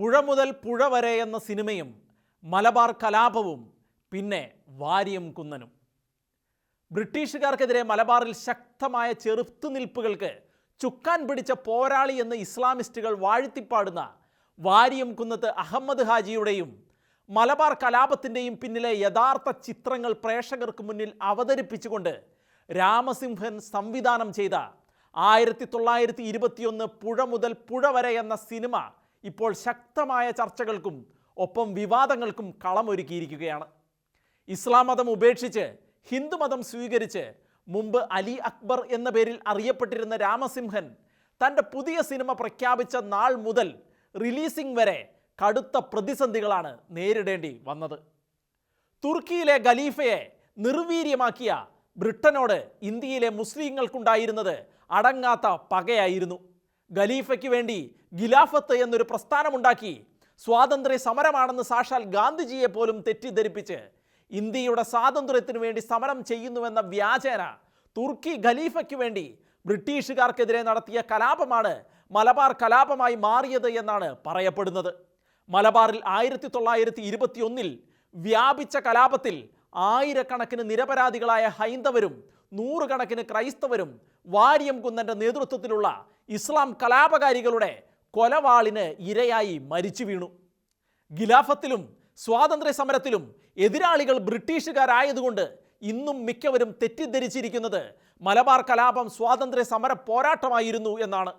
പുഴ മുതൽ പുഴ വരെ എന്ന സിനിമയും മലബാർ കലാപവും പിന്നെ വാര്യം കുന്നനും. ബ്രിട്ടീഷുകാർക്കെതിരെ മലബാറിൽ ശക്തമായ ചെറുത്തുനിൽപ്പുകൾക്ക് ചുക്കാൻ പിടിച്ച പോരാളി എന്ന് ഇസ്ലാമിസ്റ്റുകൾ വാഴ്ത്തിപ്പാടുന്ന വാര്യം കുന്നത്ത് അഹമ്മദ് ഹാജിയുടെയും മലബാർ കലാപത്തിന്റെയും പിന്നിലെ യഥാർത്ഥ ചിത്രങ്ങൾ പ്രേക്ഷകർക്ക് മുന്നിൽ അവതരിപ്പിച്ചുകൊണ്ട് രാമസിംഹൻ സംവിധാനം ചെയ്ത ആയിരത്തി തൊള്ളായിരത്തി ഇരുപത്തിയൊന്ന് പുഴ മുതൽ പുഴ വരെ എന്ന സിനിമ ഇപ്പോൾ ശക്തമായ ചർച്ചകൾക്കും ഒപ്പം വിവാദങ്ങൾക്കും കളമൊരുക്കിയിരിക്കുകയാണ്. ഇസ്ലാം മതം ഉപേക്ഷിച്ച് ഹിന്ദുമതം സ്വീകരിച്ച് മുമ്പ് അലി അക്ബർ എന്ന പേരിൽ അറിയപ്പെട്ടിരുന്ന രാമസിംഹൻ തന്റെ പുതിയ സിനിമ പ്രഖ്യാപിച്ച നാൾ മുതൽ റിലീസിംഗ് വരെ കടുത്ത പ്രതിസന്ധികളാണ് നേരിടേണ്ടി വന്നത്. തുർക്കിയിലെ ഖലീഫയെ നിർവീര്യമാക്കിയ ബ്രിട്ടനോട് ഇന്ത്യയിലെ മുസ്ലിങ്ങൾക്കുണ്ടായിരുന്നത് അടങ്ങാത്ത പകയായിരുന്നു. ഖലീഫയ്ക്ക് വേണ്ടി ഖിലാഫത്ത് എന്നൊരു പ്രസ്ഥാനമുണ്ടാക്കി. സ്വാതന്ത്ര്യ സമരമാണെന്ന് സാക്ഷാൽ ഗാന്ധിജിയെ പോലും തെറ്റിദ്ധരിപ്പിച്ച് ഇന്ത്യയുടെ സ്വാതന്ത്ര്യത്തിനു വേണ്ടി സമരം ചെയ്യുന്നുവെന്ന വ്യാജേന തുർക്കി ഖലീഫയ്ക്ക് വേണ്ടി ബ്രിട്ടീഷുകാർക്കെതിരെ നടത്തിയ കലാപമാണ് മലബാർ കലാപമായി മാറിയത് എന്നാണ് പറയപ്പെടുന്നത്. മലബാറിൽ ആയിരത്തി തൊള്ളായിരത്തി ഇരുപത്തിയൊന്നിൽ വ്യാപിച്ച കലാപത്തിൽ ആയിരക്കണക്കിന് നിരപരാധികളായ ഹൈന്ദവരും നൂറുകണക്കിന് ക്രൈസ്തവരും വാര്യം കുന്നന്റെ നേതൃത്വത്തിലുള്ള ഇസ്ലാം കലാപകാരികളുടെ കൊലവാളിന് ഇരയായി മരിച്ചു വീണു. ഗിലാഫത്തിലും സ്വാതന്ത്ര്യ സമരത്തിലും എതിരാളികൾ ബ്രിട്ടീഷുകാരായതുകൊണ്ട് ഇന്നും മിക്കവരും തെറ്റിദ്ധരിച്ചിരിക്കുന്നത് മലബാർ കലാപം സ്വാതന്ത്ര്യ സമര പോരാട്ടമായിരുന്നു എന്നാണ്.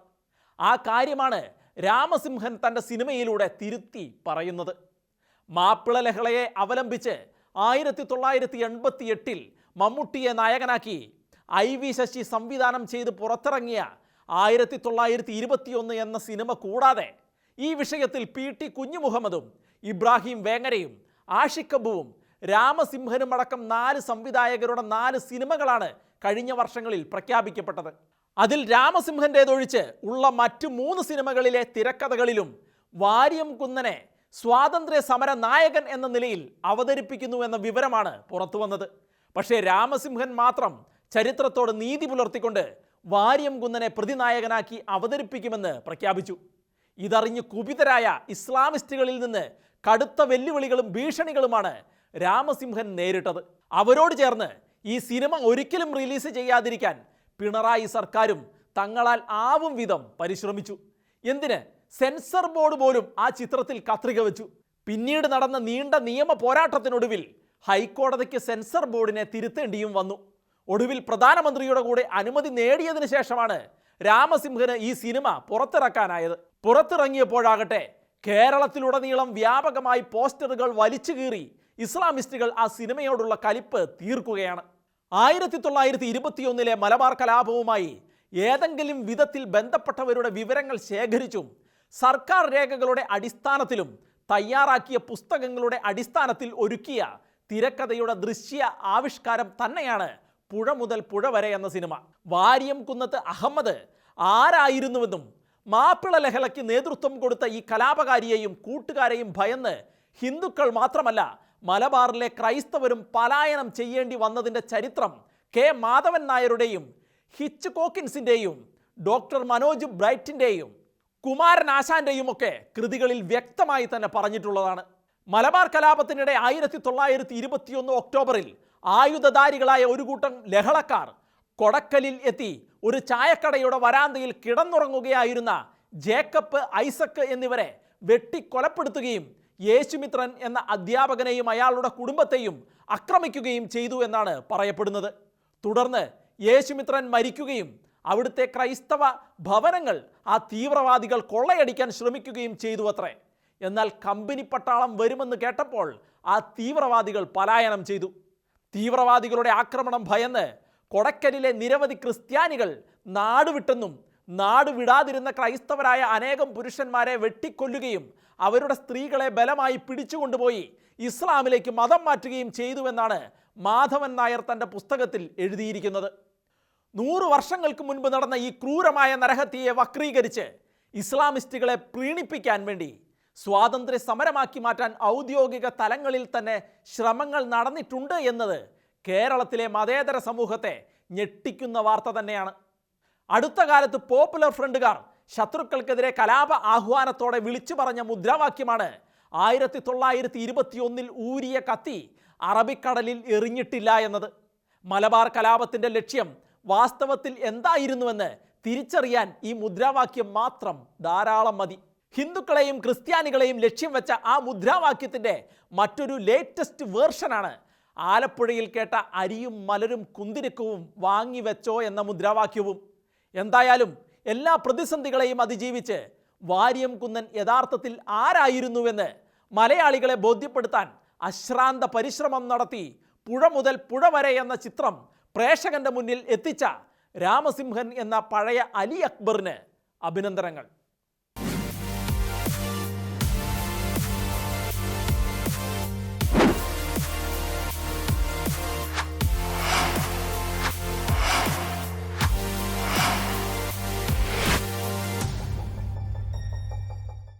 ആ കാര്യമാണ് രാമസിംഹൻ തന്റെ സിനിമയിലൂടെ തിരുത്തി പറയുന്നത്. മാപ്പിള ലഹളയെ അവലംബിച്ച് ആയിരത്തി തൊള്ളായിരത്തി എൺപത്തി എട്ടിൽ മമ്മൂട്ടിയെ നായകനാക്കി ഐ വി ശശി സംവിധാനം ചെയ്ത് പുറത്തിറങ്ങിയ ആയിരത്തി തൊള്ളായിരത്തി ഇരുപത്തിയൊന്ന് എന്ന സിനിമ കൂടാതെ ഈ വിഷയത്തിൽ പി ടി കുഞ്ഞുമുഹമ്മദും ഇബ്രാഹിം വേങ്ങരയും ആഷിക്കബുവും രാമസിംഹനും അടക്കം നാല് സംവിധായകരുടെ നാല് സിനിമകളാണ് കഴിഞ്ഞ വർഷങ്ങളിൽ പ്രഖ്യാപിക്കപ്പെട്ടത്. അതിൽ രാമസിംഹന്റേതൊഴിച്ച് ഉള്ള മറ്റു മൂന്ന് സിനിമകളിലെ തിരക്കഥകളിലും വാര്യം കുന്നനെ സ്വാതന്ത്ര്യ സമര നായകൻ എന്ന നിലയിൽ അവതരിപ്പിക്കുന്നു എന്ന വിവരമാണ് പുറത്തു വന്നത് പക്ഷേ രാമസിംഹൻ മാത്രം ചരിത്രത്തോട് നീതി പുലർത്തിക്കൊണ്ട് വാര്യം കുന്നനെ പ്രതിനായകനാക്കി അവതരിപ്പിക്കുമെന്ന് പ്രഖ്യാപിച്ചു. ഇതറിഞ്ഞ് കുപിതരായ ഇസ്ലാമിസ്റ്റുകളിൽ നിന്ന് കടുത്ത വെല്ലുവിളികളും ഭീഷണികളുമാണ് രാമസിംഹൻ നേരിട്ടത്. അവരോട് ചേർന്ന് ഈ സിനിമ ഒരിക്കലും റിലീസ് ചെയ്യാതിരിക്കാൻ പിണറായി സർക്കാരും തങ്ങളാൽ ആവും വിധം പരിശ്രമിച്ചു. എന്തിന്? സെൻസർ ബോർഡ് പോലും ആ ചിത്രത്തിൽ കത്രിക വെച്ചു. പിന്നീട് നടന്ന നീണ്ട നിയമ പോരാട്ടത്തിനൊടുവിൽ ഹൈക്കോടതിക്ക് സെൻസർ ബോർഡിനെ തിരുത്തേണ്ടിയും വന്നു. ഒടുവിൽ പ്രധാനമന്ത്രിയുടെ കൂടെ അനുമതി നേടിയതിനു ശേഷമാണ് രാമസിംഹന് ഈ സിനിമ പുറത്തിറക്കാനായത്. പുറത്തിറങ്ങിയപ്പോഴാകട്ടെ കേരളത്തിലുടനീളം വ്യാപകമായി പോസ്റ്ററുകൾ വലിച്ചു കീറി ഇസ്ലാമിസ്റ്റുകൾ ആ സിനിമയോടുള്ള കലിപ്പ് തീർക്കുകയാണ്. ആയിരത്തി തൊള്ളായിരത്തി ഇരുപത്തിയൊന്നിലെ മലബാർ കലാപവുമായി ഏതെങ്കിലും വിധത്തിൽ ബന്ധപ്പെട്ടവരുടെ വിവരങ്ങൾ ശേഖരിച്ചും സർക്കാർ രേഖകളുടെ അടിസ്ഥാനത്തിലും തയ്യാറാക്കിയ പുസ്തകങ്ങളുടെ അടിസ്ഥാനത്തിൽ ഒരുക്കിയ തിരക്കഥയുടെ ദൃശ്യ ആവിഷ്കാരം തന്നെയാണ് പുഴ മുതൽ പുഴ വരെ എന്ന സിനിമ. വാര്യം കുന്നത്ത് അഹമ്മദ് ആരായിരുന്നുവെന്നും മാപ്പിള ലഹളയ്ക്ക് നേതൃത്വം കൊടുത്ത ഈ കലാപകാരിയെയും കൂട്ടുകാരെയും ഭയന്ന് ഹിന്ദുക്കൾ മാത്രമല്ല മലബാറിലെ ക്രൈസ്തവരും പലായനം ചെയ്യേണ്ടി വന്നതിന്റെ ചരിത്രം കെ മാധവൻ നായരുടെയും ഹിച്ച് കോക്കിൻസിന്റെയും ഡോക്ടർ മനോജ് ബ്രൈറ്റിന്റെയും കുമാരൻ ആശാന്റെയും ഒക്കെ കൃതികളിൽ വ്യക്തമായി തന്നെ പറഞ്ഞിട്ടുള്ളതാണ്. മലബാർ കലാപത്തിനിടെ ആയിരത്തി തൊള്ളായിരത്തി ഇരുപത്തിയൊന്ന് ഒക്ടോബറിൽ ആയുധധാരികളായ ഒരു കൂട്ടം ലഹളക്കാർ കൊടക്കലിൽ എത്തി ഒരു ചായക്കടയുടെ വരാന്തയിൽ കിടന്നുറങ്ങുകയായിരുന്ന ജേക്കബ് ഐസക്ക് എന്നിവരെ വെട്ടിക്കൊലപ്പെടുത്തുകയും യേശുമിത്രൻ എന്ന അധ്യാപകനെയും അയാളുടെ കുടുംബത്തെയും ആക്രമിക്കുകയും ചെയ്തു എന്നാണ് പറയപ്പെടുന്നത്. തുടർന്ന് യേശുമിത്രൻ മരിക്കുകയും അവിടുത്തെ ക്രൈസ്തവ ഭവനങ്ങൾ ആ തീവ്രവാദികൾ കൊള്ളയടിക്കാൻ ശ്രമിക്കുകയും ചെയ്തു അത്രേ. എന്നാൽ കമ്പനി പട്ടാളം വരുമെന്ന് കേട്ടപ്പോൾ ആ തീവ്രവാദികൾ പലായനം ചെയ്തു. തീവ്രവാദികളുടെ ആക്രമണം ഭയന്ന് കൊടക്കലിലെ നിരവധി ക്രിസ്ത്യാനികൾ നാടുവിട്ടെന്നും നാടുവിടാതിരുന്ന ക്രൈസ്തവരായ അനേകം പുരുഷന്മാരെ വെട്ടിക്കൊല്ലുകയും അവരുടെ സ്ത്രീകളെ ബലമായി പിടിച്ചുകൊണ്ടുപോയി ഇസ്ലാമിലേക്ക് മതം മാറ്റുകയും ചെയ്തുവെന്നാണ് മാധവൻ നായർ തന്റെ പുസ്തകത്തിൽ എഴുതിയിരിക്കുന്നത്. നൂറു വർഷങ്ങൾക്ക് മുൻപ് നടന്ന ഈ ക്രൂരമായ നരഹത്യയെ വക്രീകരിച്ച് ഇസ്ലാമിസ്റ്റുകളെ പ്രീണിപ്പിക്കാൻ വേണ്ടി സ്വാതന്ത്ര്യ സമരമാക്കി മാറ്റാൻ ഔദ്യോഗിക തലങ്ങളിൽ തന്നെ ശ്രമങ്ങൾ നടന്നിട്ടുണ്ട് എന്നത് കേരളത്തിലെ മതേതര സമൂഹത്തെ ഞെട്ടിക്കുന്ന വാർത്ത തന്നെയാണ്. അടുത്ത കാലത്ത് പോപ്പുലർ ഫ്രണ്ടുകാർ ശത്രുക്കൾക്കെതിരെ കലാപ ആഹ്വാനത്തോടെ വിളിച്ചു പറഞ്ഞ മുദ്രാവാക്യമാണ് ആയിരത്തി തൊള്ളായിരത്തി ഇരുപത്തിയൊന്നിൽ ഊരിയ കത്തി അറബിക്കടലിൽ എറിഞ്ഞിട്ടില്ല എന്നത്. മലബാർ കലാപത്തിന്റെ ലക്ഷ്യം വാസ്തവത്തിൽ എന്തായിരുന്നുവെന്ന് തിരിച്ചറിയാൻ ഈ മുദ്രാവാക്യം മാത്രം ധാരാളം മതി. ഹിന്ദുക്കളെയും ക്രിസ്ത്യാനികളെയും ലക്ഷ്യം വെച്ച ആ മുദ്രാവാക്യത്തിന്റെ മറ്റൊരു ലേറ്റസ്റ്റ് വേർഷനാണ് ആലപ്പുഴയിൽ കേട്ട അരിയും മലരും കുന്തിരിക്കവും വാങ്ങിവെച്ചോ എന്ന മുദ്രാവാക്യവും. എന്തായാലും എല്ലാ പ്രതിസന്ധികളെയും അതിജീവിച്ച് വാര്യം കുന്നൻ യഥാർത്ഥത്തിൽ ആരായിരുന്നുവെന്ന് മലയാളികളെ ബോധ്യപ്പെടുത്താൻ അശ്രാന്ത പരിശ്രമം നടത്തി പുഴ മുതൽ പുഴ വരെ എന്ന ചിത്രം പ്രേക്ഷകന്റെ മുന്നിൽ എത്തിച്ച രാമസിംഹൻ എന്ന പഴയ അലി അക്ബറിന് അഭിനന്ദനങ്ങൾ.